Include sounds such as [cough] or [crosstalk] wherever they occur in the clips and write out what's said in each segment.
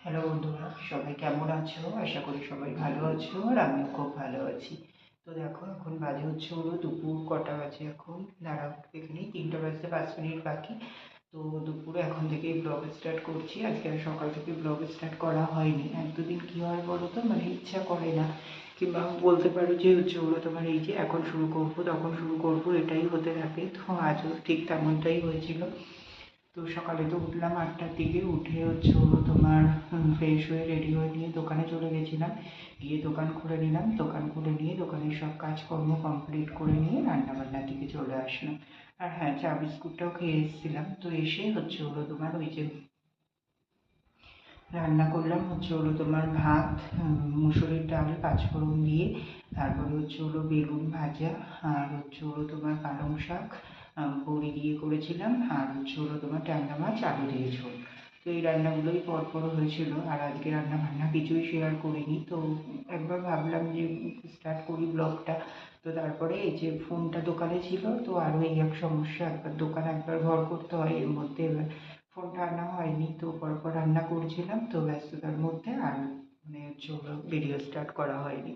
Hello বন্ধুরা, সবাই কেমন আছো? আশা করি সবাই ভালো আছো আর আমিও খুব ভালো আছি। তো দেখো, এখন বাজে হচ্ছে হলো দুপুর, কটা বাজে এখন? দাঁড়াও এখানেই তিনটা বাজতে পাঁচ মিনিট বাকি। তো দুপুরে এখন থেকেই ব্লগ স্টার্ট করছি। আজকে আর সকাল থেকে ব্লগ স্টার্ট করা হয়নি। এক দুদিন কী হয় বলো তো? মানে ইচ্ছা করে না। কিংবা বলতে পারো যে হচ্ছে হলো তোমার এই যে এখন শুরু করব, তখন শুরু করব, এটাই হতে থাকে। তো আজও ঠিক তেমনটাই হয়েছিল। তো সকালে তো উঠলাম আটটার দিকে, উঠে হচ্ছে তোমার ফ্রেশ হয়ে রেডি হয়ে নিয়ে দোকানে চলে গেছিলাম। গিয়ে দোকান খুলে নিলাম, দোকান খুলে নিয়ে দোকানের সব কাজকর্ম কমপ্লিট করে নিয়ে রান্নাবান্নার দিকে চলে আসলাম। আর হ্যাঁ চা বিস্কুটটাও খেয়ে এসেছিলাম। তো এসে হচ্ছে হলো তোমার ওই যে রান্না করলাম, হচ্ছে হলো তোমার ভাত মুসুরির ডাল, পাঁচফোড়ন দিয়ে, তারপরে হচ্ছে হলো বেগুন ভাজা, আর হচ্ছে হলো তোমার পালং শাক বড়ি দিয়ে করেছিলাম। আর হচ্ছে হলো তোমার ট্যাংরা মাছ, আলু দিয়ে ঝোল। তো এই রান্নাগুলোই পরপর হয়েছিল। আর আজকে রান্না বান্না কিছুই শেয়ার করিনি। তো একবার ভাবলাম যে স্টার্ট করি ব্লগটা তো তারপরে এই যে ফোনটা দোকানে ছিল, তো আরও এই এক সমস্যা, একবার দোকান একবার ঘর করতে হয়, এর মধ্যে এবার ফোনটা আনা হয়নি। তো পরপর রান্না করছিলাম। তো ব্যস্ততার মধ্যে আর মানে হলো ভিডিও স্টার্ট করা হয়নি।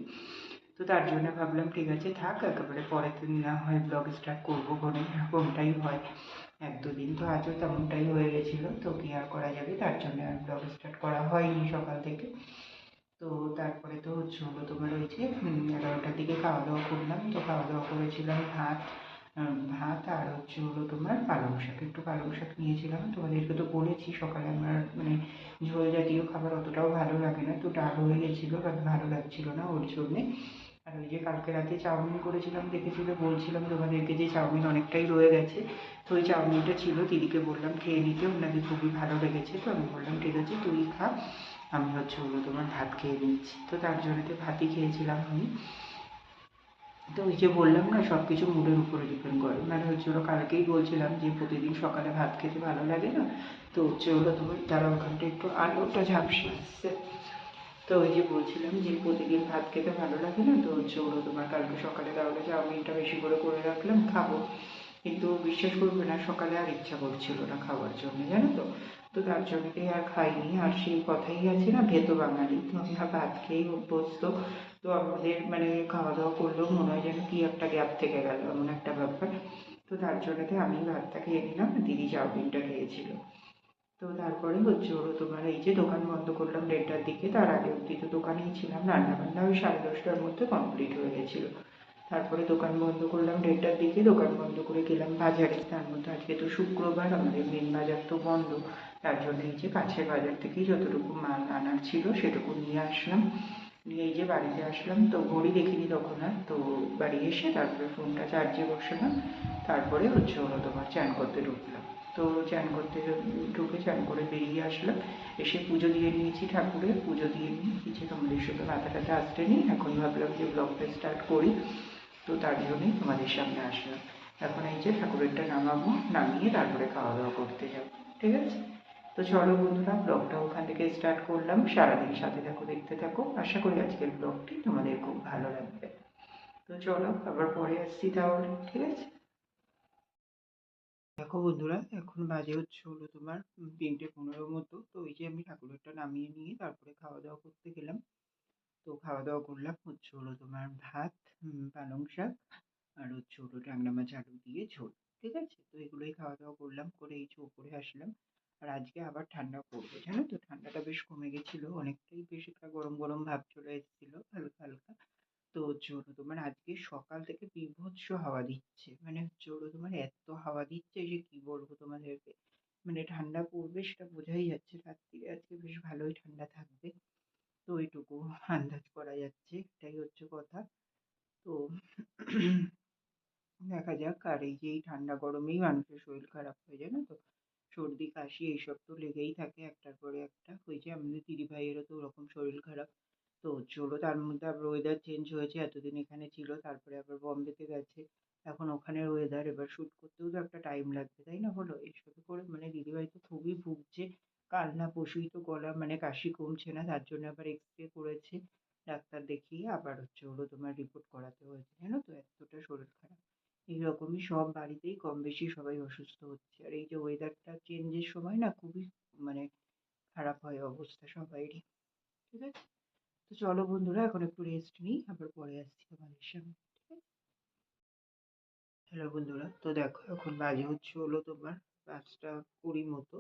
তো তার জন্য ভাবলাম, ঠিক আছে, থাক, একেবারে পরের দিন না হয় ব্লগ স্টার্ট করব কোনো এরকমটাই হয়। এক দুদিন তো আজও তেমনটাই হয়ে গেছিল, তো কি আর করা যাবে? তার জন্য আর ব্লগ স্টার্ট করা হয়নি সকাল থেকে। তো তারপরে তো হচ্ছে হলো তোমার ওই যে এগারোটার দিকে খাওয়া দাওয়া করলাম, তো খাওয়া দাওয়া করেছিলাম ভাত ভাত আর হচ্ছে হলো তোমার পালং শাক। একটু পালং শাক নিয়েছিলাম। তোমাদেরকে তো বলেছি, সকালে আমার মানে ঝোল জাতীয় খাবার অতটাও ভালো লাগে না। তো ডাল হয়ে গেছিল বাট ভালো লাগছিল না ওর জন্যে। আর ওই যে কালকে রাতে চাউমিন করেছিলাম, দেখেছিল? বলছিলাম তোমাদেরকে যে চাউমিন অনেকটাই রয়ে গেছে। তো ওই চাউমিনটা ছিল, দিদিকে বললাম খেয়ে নিতে, ওনাকে খুবই ভালো লেগেছে। তো আমি বললাম, ঠিক আছে, তুই খা। আমি হচ্ছে হলো তোমার ভাত খেয়ে নিচ্ছি। তো তার জন্য তো ভাতই খেয়েছিলাম আমি। তো ওই যে বললাম না সব কিছু মুডের উপরে ডিপেন্ড করে। মানে হচ্ছে ওরা কালকেই বলছিলাম যে প্রতিদিন সকালে ভাত খেতে ভালো লাগে না, তো হচ্ছে হলো তোমার তারা ওখানটা একটু আলোটা ঝাপসে আসছে। তো ওই যে বলছিলাম যে প্রতিদিন ভাত খেতে ভালো লাগে না, তো হচ্ছে ওগুলো তোমার কালকে সকালে তাহলে চাউমিনটা বেশি করে করে রাখলাম, খাব। কিন্তু বিশ্বাস করবে না, সকালে আর ইচ্ছা করছিল না খাওয়ার জন্য, জানো তো? তো তার জন্যই আর খাইনি, আর সেই কথাই আছে না, ভেতো বাঙালি। তো আমরা ভাত খেয়েই অভ্যস্ত। তো আমাদের মানে খাওয়া দাওয়া করলেও মনে হয় যেন কি একটা গ্যাপ থেকে গেল, এমন একটা ব্যাপার। তো তার জন্যতে আমি ভাতটা খেয়ে নিলাম, দিদি চাউমিনটা খেয়েছিল। তো তারপরে হচ্ছে ওরও তোমার এই যে দোকান বন্ধ করলাম দেড়টার দিকে, তার আগে অব্দি তো দোকানেই ছিলাম, রান্নাবান্না ওই সাড়ে দশটার মধ্যে কমপ্লিট হয়ে গেছিল। তারপরে দোকান বন্ধ করলাম দেড়টার দিকে, দোকান বন্ধ করে গেলাম বাজারে। তার মধ্যে আজকে তো শুক্রবার, আমাদের মেন বাজার তো বন্ধ। তার জন্য এই যে কাছের বাজার থেকেই যতটুকু মাল আনার ছিল সেটুকু নিয়ে আসলাম। নিয়ে এই যে বাড়িতে আসলাম। তো ঘড়ি দেখিনি তখন আর। তো বাড়ি এসে তারপরে ফোনটা চার্জে বসালাম। তারপরে হচ্ছে হলো তোমার চান করতে ঢুকলাম তো চান করতে ঢুকে চান করে বেরিয়ে আসলাম। এসে পুজো দিয়ে নিয়েছি ঠাকুরের। পুজো দিয়ে নিয়ে কিছু তোমাদের সাথে মাথা টাথা আসতে নিই। এখন ভাবলাম যে ব্লগটা স্টার্ট করি। তো তার জন্যই তোমাদের সামনে আসলাম। এখন এই যে ঠাকুরেরটা নামাবো, নামিয়ে তারপরে খাওয়া দাওয়া করতে যাব। ঠিক আছে? তো চলো বন্ধুরা, ব্লগটা ওখান থেকে স্টার্ট করলাম। সারাদিন সাথে থাকো, দেখতে থাকো। আশা করি আজকের ব্লগটি তোমাদের খুব ভালো লাগবে। তো চলো, আবার পরে আসছি তাহলে, ঠিক আছে? দেখো বন্ধুরা, এখন বাজে হচ্ছে হলো তোমার তিনটে পনেরো মতো। তো ওই যে আমি ঠাকুরেরটা নামিয়ে নিয়ে তারপরে খাওয়া দাওয়া করতে গেলাম। তো খাওয়া দাওয়া করলাম, হচ্ছে হলো তোমার ভাত পালং শাক আর হচ্ছে হলো ট্যাংরা মাছ আলু দিয়ে ঝোল, ঠিক আছে? তো এগুলোই খাওয়া দাওয়া করলাম, করে এই যে ওপরে আসলাম। আর আজকে আবার ঠান্ডা পড়বে। জানো তো, ঠান্ডাটা বেশ কমে গেছিল, অনেকটাই বেশ একটা গরম গরম ভাব চলে এসেছিল, হালকা হালকা। তো হচ্ছে তোমার আজকে সকাল থেকে বীভৎস হাওয়া দিচ্ছে মানে হচ্ছে তোমার এত হাওয়া দিচ্ছে যে কি বলব তোমাদেরকে? মানে ঠান্ডা পড়বে সেটা বোঝাই যাচ্ছে, রাত্রিরে আজকে বেশ ভালোই ঠান্ডা থাকবে। তো এইটুকু আন্দাজ করা যাচ্ছে, এটাই হচ্ছে কথা। তো দেখা যাক, আর এই যে এই ঠান্ডা গরমেই মানুষের শরীর খারাপ হয়ে যায় না তো? সর্দি কাশি এইসব তো লেগেই থাকে একটার পরে একটা। ওই যে আমাদের দিদিভাইয়েরও তো ওরকম শরীর খারাপ। তো চলো তার মধ্যে আবার ওয়েদার চেঞ্জ হয়েছে, এতদিন এখানে ছিল, তারপরে আবার বম্বেতে গেছে। এখন ওখানের ওয়েদার এবার শ্যুট করতেও তো একটা টাইম লাগবে, তাই না বলো? এসবে করে মানে দিদিভাই তো খুবই ভুগছে। কাল না পরশুই তো গলা মানে কাশি কমছে না, তার জন্য আবার এক্স রে করেছে। ডাক্তার দেখিয়ে আবার হচ্ছে হলো তোমার রিপোর্ট করাতে হয়েছে, জানো তো? এতটা শরীর খারাপ। এইরকমই সব বাড়িতেই কম বেশি সবাই অসুস্থ হচ্ছে। আর এই যে ওয়েদারটা চেঞ্জের সময় না খুবই মানে খারাপ হয় অবস্থা সবাইরই। ঠিক আছে? তো চলো বন্ধুরা, এখন একটু রেস্ট নিই, আবার পরে আসছি তোমাদের সামনে, ঠিক আছে? হ্যালো বন্ধুরা, তো দেখো এখন বাজে হচ্ছে হলো তোমার পাঁচটা কুড়ি মতো।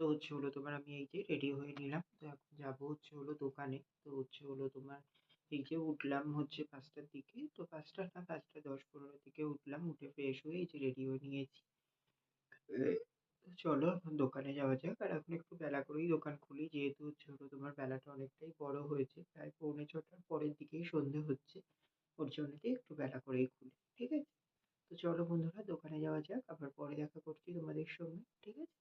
তো হচ্ছে হলো তোমার আমি এই যে রেডি হয়ে নিলাম। তো এখন যাব হচ্ছে হলো দোকানে। তো হচ্ছে হলো তোমার এই যে উঠলাম হচ্ছে পাঁচটার দিকে। তো পাঁচটা না, পাঁচটা দশ পনেরো দিকে উঠলাম, উঠে ফ্রেশ হয়ে এই যে রেডি হয়ে নিয়েছি। চলো এখন দোকানে যাওয়া যাক। আর এখন একটু বেলা করেই দোকান খুলি, যেহেতু হলো তোমার বেলাটা অনেকটাই বড় হয়েছে। প্রায় পৌনে ছটার পরের দিকেই সন্ধে হচ্ছে। ওর জন্যতে একটু বেলা করেই খুলি, ঠিক আছে? তো চলো বন্ধুরা, দোকানে যাওয়া যাক। আবার পরে দেখা করছি তোমাদের সঙ্গে, ঠিক আছে?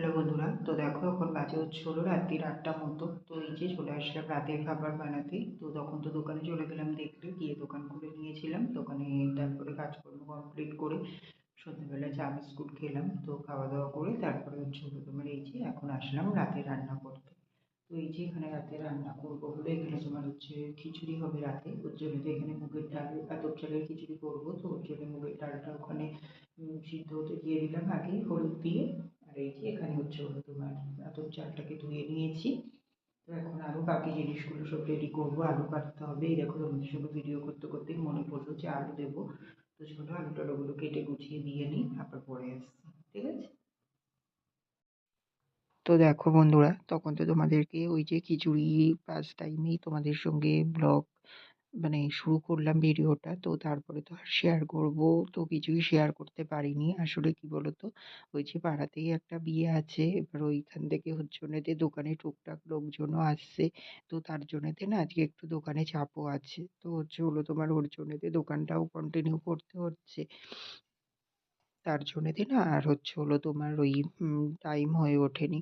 হ্যালো বন্ধুরা, তো দেখো এখন বাজে হচ্ছে হলো রাত্রির আটটা মতো। তো এই যে চলে আসলাম রাতের খাবার বানাতে। তো তখন তো দোকানে চলে গেলাম দেখলে গিয়ে দোকান খুলে নিয়েছিলাম। দোকানে তারপরে কাজকর্ম কমপ্লিট করে সন্ধ্যেবেলা চা, বিস্কুট খেলাম। তো খাওয়া দাওয়া করে তারপরে হচ্ছে হলো তোমার এই যে এখন আসলাম রাতে রান্না করতে। তো এই যে এখানে রাতে রান্না করব বলে এখানে তোমার হচ্ছে খিচুড়ি হবে রাতে। ওর জন্য তো এখানে মুগের ডাল আতপ চালের খিচুড়ি করব। তো ওর জন্য মুগের ডালটা ওখানে সিদ্ধ হতে দিয়ে দিলাম আগে হলুদ দিয়ে। এই এখানে হচ্ছে হলো তোমার আতপ চালটাকে ধুয়ে নিয়েছি। তো এখন আরও বাকি জিনিসগুলো সব রেডি করব, আলু কাটতে হবে। এই দেখো তোমাদের সঙ্গে ভিডিও করতে করতেই মনে পড়ল যে আলু দেবো। তো চলো আলু টালুগুলো কেটে গুছিয়ে দিয়ে নিই, তারপর পরে আসছি, ঠিক আছে? তো দেখো বন্ধুরা, তখন তো তোমাদেরকে ওই যে খিচুড়ি ফার্স্ট টাইমেই তোমাদের সঙ্গে ব্লগ মানে শুরু করলাম ভিডিওটা। তো তারপরে তো আর শেয়ার করব। তো কিছুই শেয়ার করতে পারিনি। আসলে কি বলতো? ওই যে পাড়াতেই একটা বিয়ে আছে। এবার ওইখান থেকে হচ্ছে দোকানে টুকটাক লোকজনও আসছে। তো তার জন্যতে না আজকে একটু দোকানে চাপও আছে। তো হচ্ছে হলো তোমার ওর জন্যতে দোকানটাও কন্টিনিউ করতে হচ্ছে। তার জন্যেতে না আর হচ্ছে হলো তোমার ওই টাইম হয়ে ওঠেনি।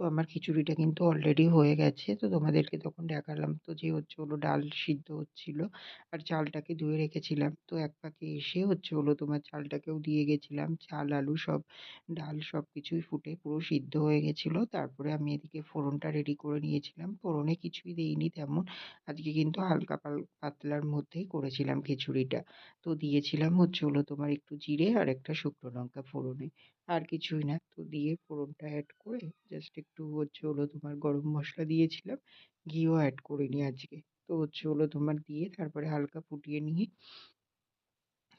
তো আমার খিচুড়িটা কিন্তু অলরেডি হয়ে গেছে। তো তোমাদেরকে তখন দেখালাম তো যে হচ্ছে হলো ডাল সিদ্ধ হচ্ছিল আর চালটাকে ধুয়ে রেখেছিলাম। তো এক পাকে এসে হচ্ছে হলো তোমার চালটাকেও দিয়ে গেছিলাম। চাল, আলু সব, ডাল সব কিছুই ফুটে পুরো সিদ্ধ হয়ে গেছিল। তারপরে আমি এদিকে ফোড়নটা রেডি করে নিয়েছিলাম। ফোড়নে কিছুই দিইনি তেমন। আজকে কিন্তু হালকা পাতলার মধ্যেই করেছিলাম খিচুড়িটা। তো দিয়েছিলাম হচ্ছে হলো তোমার একটু জিরে আর একটা শুকনো লঙ্কা ফোড়নে। আর কিছুই না। তো দিয়ে ফোড়নটা অ্যাড করে জাস্ট একটু হচ্ছে হলো তোমার গরম মশলা দিয়েছিলাম। ঘিও অ্যাড করে করিনি আজকে। তো হচ্ছে হলো তোমার দিয়ে তারপরে হালকা ফুটিয়ে নিয়ে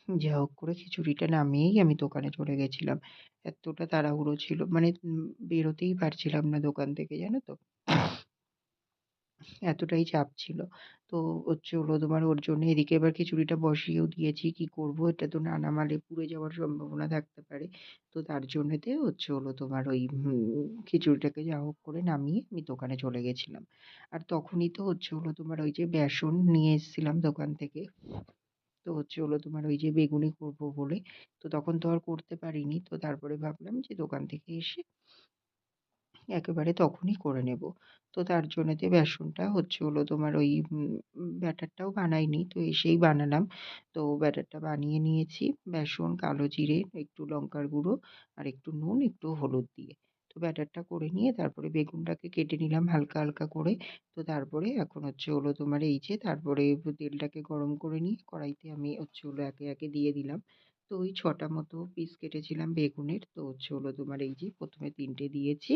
যা হোক করে খিচুড়িটা নামিয়েই আমি দোকানে চলে গেছিলাম। এতটা তাড়াহুড়ো ছিল। মানে বেরোতেই পারছিলাম না দোকান থেকে, জানো তো? এতটাই চাপ ছিল। তো হচ্ছে হলো তোমার ওর জন্য এদিকে এবার খিচুড়িটা বসিয়েও দিয়েছি, কি করব? এটা তো না নামালে পুড়ে যাওয়ার সম্ভাবনা থাকতে পারে। তো তার জন্যেতে হচ্ছে হলো তোমার ওই খিচুড়িটাকে যা হোক করে নামিয়ে আমি দোকানে চলে গেছিলাম। আর তখনই তো হচ্ছে হলো তোমার ওই যে বেসন নিয়ে এসেছিলাম দোকান থেকে, তো হচ্ছে হলো তোমার ওই যে বেগুনি করব বলে। তো তখন তো আর করতে পারিনি। তো তারপরে ভাবলাম যে দোকান থেকে এসে একেবারে তখনই করে নেব। তো তার জন্যেতে বেসনটা হচ্ছে হলো তোমার ওই ব্যাটারটাও বানাইনি, তো এসেই বানালাম। তো ব্যাটারটা বানিয়ে নিয়েছি, বেসন, কালো জিরে, একটু লঙ্কার গুঁড়ো আর একটু নুন, একটু হলুদ দিয়ে। তো ব্যাটারটা করে নিয়ে তারপরে বেগুনটাকে কেটে নিলাম হালকা হালকা করে। তো তারপরে এখন হচ্ছে হলো তোমার এই যে তারপরে তেলটাকে গরম করে নিয়ে কড়াইতে আমি হচ্ছে হলো একে একে দিয়ে দিলাম। তো ওই ছটা মতো পিস কেটেছিলাম বেগুনের। তো হচ্ছে হলো তোমার এই যে প্রথমে তিনটে দিয়েছি,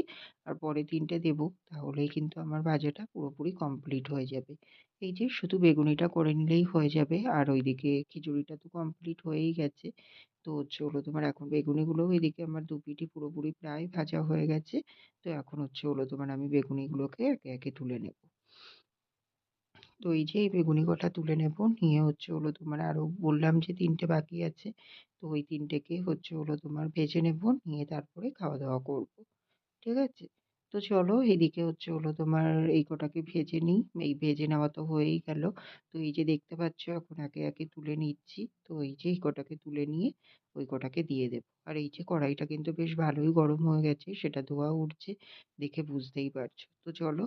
আর পরে তিনটে দেবো তাহলেই কিন্তু আমার ভাজাটা পুরোপুরি কমপ্লিট হয়ে যাবে। এই যে শুধু বেগুনিটা করে নিলেই হয়ে যাবে, আর ওইদিকে খিচুড়িটা তো কমপ্লিট হয়েই গেছে। তো হচ্ছে হলো তোমার এখন বেগুনিগুলোও এদিকে আমার দু পিঠই পুরোপুরি প্রায় ভাজা হয়ে গেছে। তো এখন হচ্ছে হলো তোমার আমি বেগুনিগুলোকে একে একে তুলে নেব। তো এই যে, এই বেগুনি কটা তুলে নেব। নিয়ে হচ্ছে হলো তোমার আরও বললাম যে, তিনটে বাকি আছে। তো ওই তিনটেকে হচ্ছে হলো তোমার ভেজে নেব। নিয়ে তারপরে খাওয়া দাওয়া করব। ঠিক আছে? তো চলো, এদিকে হচ্ছে হলো তোমার এই কটাকে ভেজে নিই। এই ভেজে নেওয়া তো হয়েই গেল। তো এই যে, দেখতে পাচ্ছ, এখন একে একে তুলে নিচ্ছি। তো এই যে, এই কটাকে তুলে নিয়ে ওই কটাকে দিয়ে দেবো। আর এই যে, কড়াইটা কিন্তু বেশ ভালোই গরম হয়ে গেছে। সেটা ধোঁয়া উঠছে, দেখে বুঝতেই পারছ। তো চলো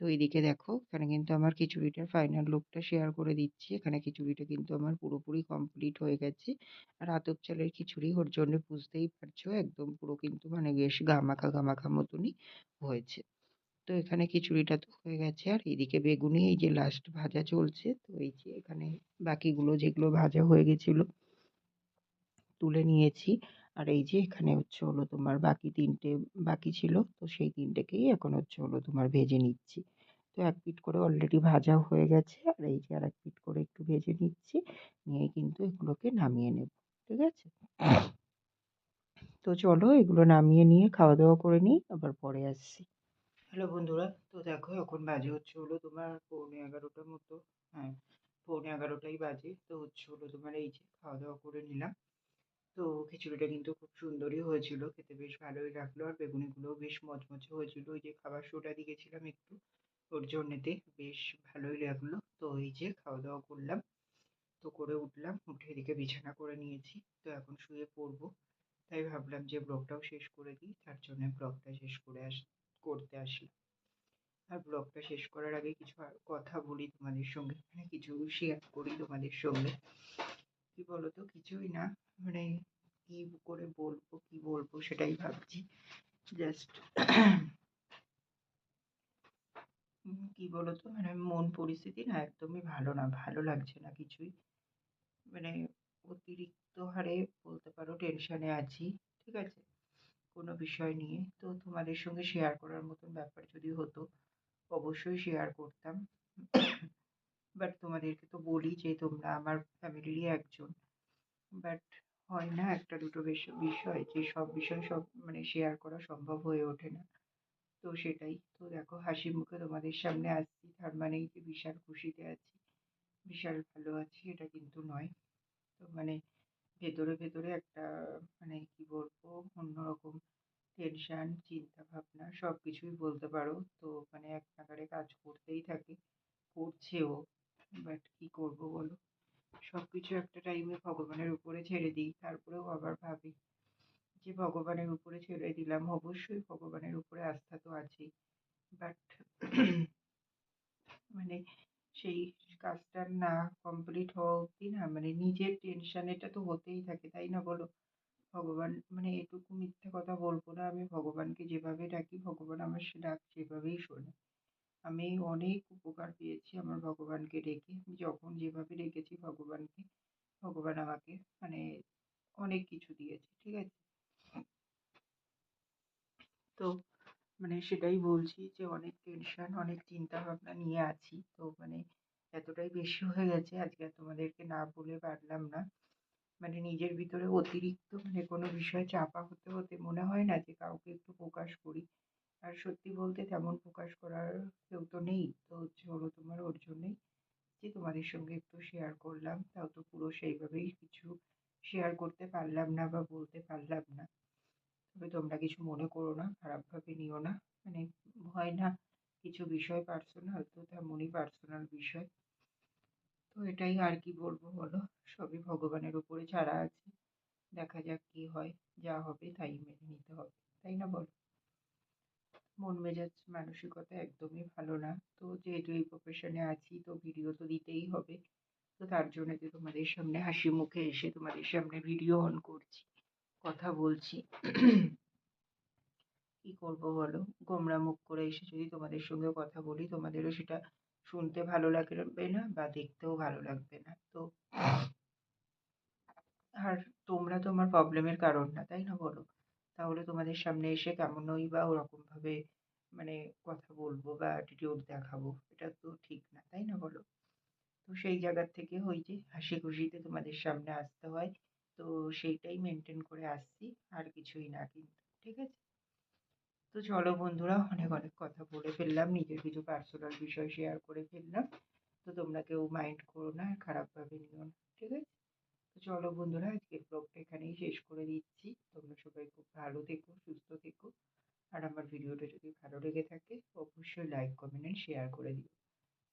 তো এইদিকে দেখো, এখানে কিন্তু আমার খিচুড়িটার ফাইনাল লুকটা শেয়ার করে দিচ্ছি। এখানে খিচুড়িটা কিন্তু আমার পুরোপুরি কমপ্লিট হয়ে গেছে। আর আতপ চালের খিচুড়ি ওর জন্য বুঝতেই পারছ, একদম পুরো কিন্তু মানে বেশ গামাখা গামাখা মতনই হয়েছে। তো এখানে খিচুড়িটা তো হয়ে গেছে। আর এইদিকে বেগুনি, এই যে লাস্ট ভাজা চলছে, তো এই যে এখানে বাকিগুলো যেগুলো ভাজা হয়ে গেছিল, তুলে নিয়েছি। আর এই যে এখানে হচ্ছে হলো তোমার বাকি তিনটে, বাকি ছিল, তো সেই তিনটেকেই এখন হচ্ছে হলো তোমার ভেজে নিচ্ছি। তো এক পিট করে অলরেডি ভাজা হয়ে গেছে, আর এই যে আর এক পিট করে একটু ভেজে নিচ্ছি নিয়ে কিন্তু এগুলোকে নামিয়ে নেব, ঠিক আছে? তো চলো এগুলো নামিয়ে নিয়ে খাওয়া দাওয়া করে নিই, আবার পরে আসছি। হ্যালো বন্ধুরা, তো দেখো এখন বাজে হচ্ছে হলো তোমার পৌনে এগারোটার মতো হ্যাঁ পৌনে এগারোটাই বাজে, তো হচ্ছে হলো তোমার এই যে খাওয়া দাওয়া করে নিলাম। তো খিচুড়িটা কিন্তু খুব সুন্দরই হয়েছিল। খেতে বেশ ভালোই লাগল। আর বেগুনিগুলোও বেশ মচমচে হয়েছিল। ওই যে খাবার সোডা দিয়েছিলাম একটু, ওর জন্যেতে বেশ ভালোই লাগল। তো এই যে খাওয়া দাওয়া করলাম, তো করে উঠলাম, উঠে এদিকে বিছানা করে নিয়েছি। তো এখন শুয়ে পড়ব। তাই ভাবলাম যে ব্লগটাও শেষ করে দিই। তার জন্য ব্লগটা শেষ করে আস, করতে আসলাম। আর ব্লগটা শেষ করার আগে কিছু কথা বলি তোমাদের সঙ্গে। মানে কিছু শেয়ার করি তোমাদের সঙ্গে। কি বলতো? কিছুই না। মানে কি করে বলব, কি বলব সেটাই ভাবছি। জাস্ট কি বলতো? মানে মন পরিস্থিতি না একদমই ভালো না। ভালো লাগছে না কিছুই। মানে অতিরিক্ত হারে বলতে পারো টেনশনে আছি, ঠিক আছে? কোনো বিষয় নিয়ে। তো তোমাদের সঙ্গে শেয়ার করার মতন ব্যাপার যদি হতো, অবশ্যই শেয়ার করতাম। বাট তোমাদেরকে তো বলি যে তোমরা আমার ফ্যামিলিরই একজন। বাট হয় না একটা দুটো বিষয় যে সব বিষয় সব মানে শেয়ার করা সম্ভব হয়ে ওঠে না। তো সেটাই। তো দেখো, হাসি মুখে তোমাদের সামনে আসছি। তার মানেই যে বিশাল খুশিতে আছি, বিশাল ভালো আছি, এটা কিন্তু নয়। তো মানে ভেতরে ভেতরে একটা মানে কি বলব, অন্যরকম টেনশন চিন্তা ভাবনা সব কিছুই বলতে পারো। তো মানে এক কাজ করতেই থাকে, করছেও। বাট কি করব বলো? সব কিছু একটা টাইমে ভগবানের উপরে ছেড়ে দিই। তারপরেও আবার ভাবি যে ভগবানের উপরে ছেড়ে দিলাম। অবশ্যই ভগবানের উপরে আস্থা তো আছেই। বাট [clears throat] মানে সেই কাজটা না কমপ্লিট হওয়া অবধি না মানে নিজের টেনশন এটা তো হতেই থাকে, তাই না বলো? ভগবান মানে এটুকু মিথ্যে কথা বলব না আমি। ভগবানকে যেভাবে ডাকি, ভগবান আমার সে ডাক সেভাবেই শোনে। আমি অনেক উপকার পেয়েছি আমার ভগবানকে ডেকে। যখন যেভাবে ডেকেছি ভগবানকে, ভগবান আমাকে মানে অনেক কিছু দিয়েছে, ঠিক আছে? তো মানে সেটাই বলছি যে অনেক টেনশন অনেক চিন্তা ভাবনা নিয়ে আছি। তো মানে এতটাই বেশি হয়ে গেছে আজকে তোমাদেরকে না বলে পারলাম না। মানে নিজের ভিতরে অতিরিক্ত মানে কোনো বিষয় চাপা হতে হতে মনে হয় না যে কাউকে একটু প্রকাশ করি। আর সত্যি বলতে তেমন প্রকাশ করার কেউ তো নেই। তো হচ্ছে হলো তোমার ওর জন্যেই যে তোমাদের সঙ্গে একটু শেয়ার করলাম, তাও তো পুরো সেইভাবেই কিছু শেয়ার করতে পারলাম না বা বলতে পারলাম না। তবে তোমরা কিছু মনে করো না, খারাপভাবে নিও না। মানে হয় না, কিছু বিষয় পার্সোনাল তো তেমনই পার্সোনাল বিষয়। তো এটাই আর কি বলব বলো, সবই ভগবানের উপরে ছাড়া আছে। দেখা যাক কি হয়, যা হবে তাই মেনে নিতে হবে। তাই না বলো? মন মেজাজ মানসিকতা একদমই ভালো না। তো যেহেতু এই প্রফেশনে আছি, তো ভিডিও তো দিতেই হবে। তো তার জন্য যে তোমাদের সামনে হাসি মুখে এসে তোমাদের সামনে ভিডিও অন করছি, কথা বলছি। কি করব বলো? গোমরা মুখ করে এসে যদি তোমাদের সঙ্গে কথা বলি, তোমাদেরও সেটা শুনতে ভালো লাগবে না বা দেখতেও ভালো লাগবে না। তো আর তোমরা তো আমার প্রবলেমের কারণ না, তাই না বলো? তাহলে তোমাদের সামনে এসে কেমনই বা ওরকমভাবে মানে কথা বলব বা অ্যাটিটিউড দেখাবো, এটা তো ঠিক না, তাই না বলো? তো সেই জায়গার থেকে ওই যে হাসি খুশিতে তোমাদের সামনে আসতে হয়, তো সেইটাই মেনটেন করে আসছি, আর কিছুই না কিন্তু, ঠিক আছে? তো চলো বন্ধুরা, অনেক অনেক কথা বলে ফেললাম, নিজের কিছু পার্সোনাল বিষয় শেয়ার করে ফেললাম, তো তোমরা কেউ মাইন্ড করো না খারাপভাবে নিও না, ঠিক আছে? তো চলো বন্ধুরা আজকের ব্লগটা এখানেই শেষ করে দিচ্ছি। তোমরা সবাই খুব ভালো থেকো, সুস্থ থেকো। আর আমার ভিডিওটা যদি ভালো লেগে থাকে, অবশ্যই লাইক কমেন্ট অ্যান্ড শেয়ার করে দিও।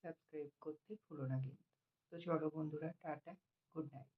সাবস্ক্রাইব করতে ভুলো না কিন্তু। তো চলো বন্ধুরা, টাটা গুড নাইট